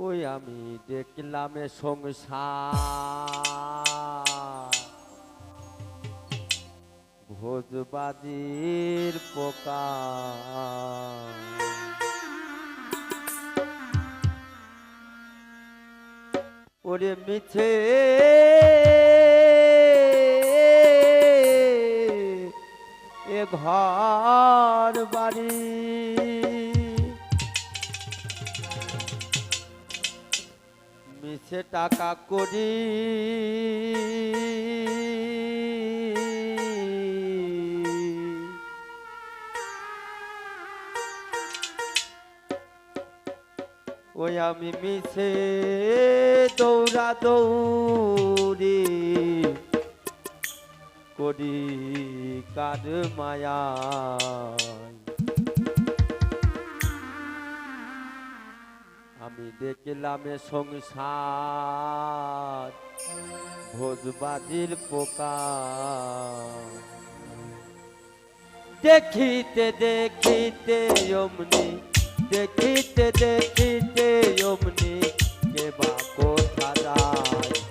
ওই আমি দেখলাম সংসার। ভোজবাজির পোকা ওরে মিছে এ ঘর বাড়ি মিছে টাকা করি। ওই আমি মিছে দৌড়া দৌড়ি করি কার মায়া আমি দেখলাম সংসার ভোজবাজির পোকা দেখিতে দেখিতে অমনি দেখিতে দেখিতে অমনি কেবা কোথা যায়?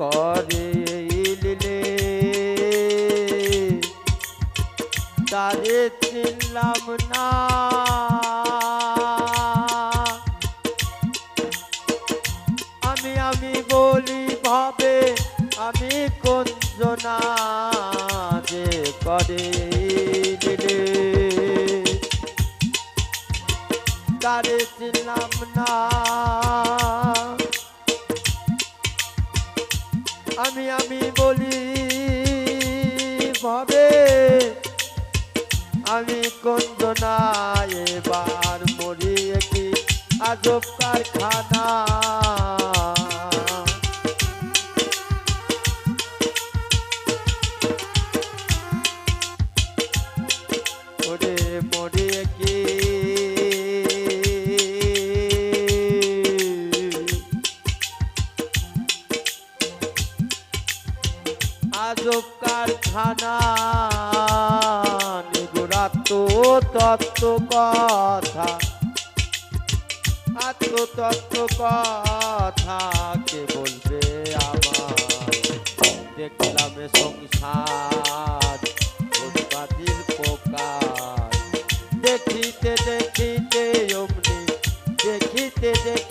করে লিলে তারে চিনলাম না। আমি আমি বলি ভাবে, আমি কঞ্জনা যে করে লিলে তারে চিনলাম না। আমি কন্দনায় এবার মরি একটি আজব কারখানা। আজব কারখানা। নিগুড়াত্ম তত্ত্ব কথা। আত্মতত্ত্ব কথা কে বলবে আমার দেখলাম সংসার উৎপাদির পোকার দেখিতে দেখিতে অমনি, দেখিতে দেখিতে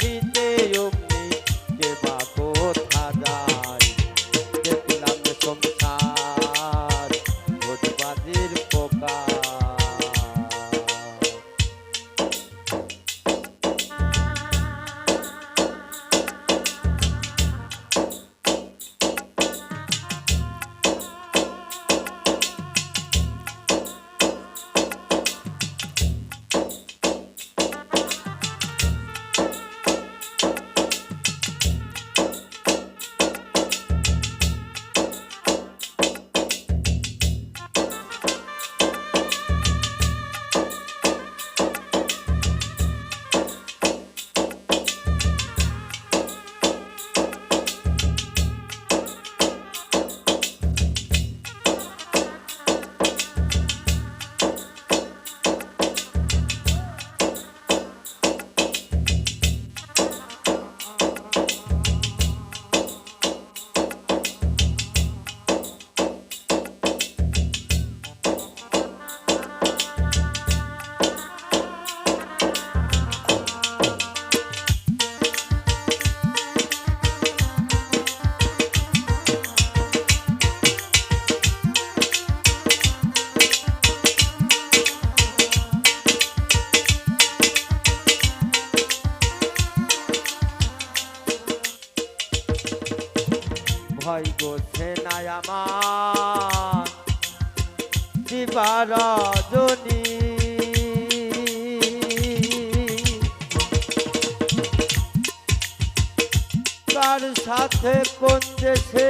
ভয় গোছে নাই আমার। কার সাথে কোন দেশে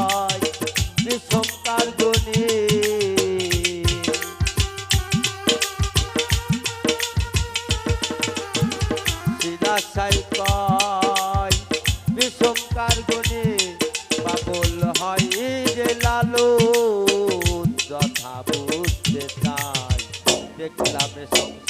বিষমকার গনে পাগল হয় যে লালো যথা বুঝতে তাই দেখলাম এ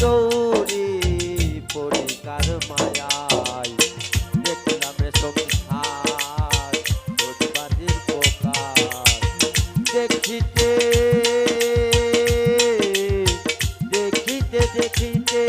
দৌড়ি পড়ি কার মায়ায়। দেখলাম রে সংসার ভোটবাজির পোকার দেখিতে দেখিতে দেখিতে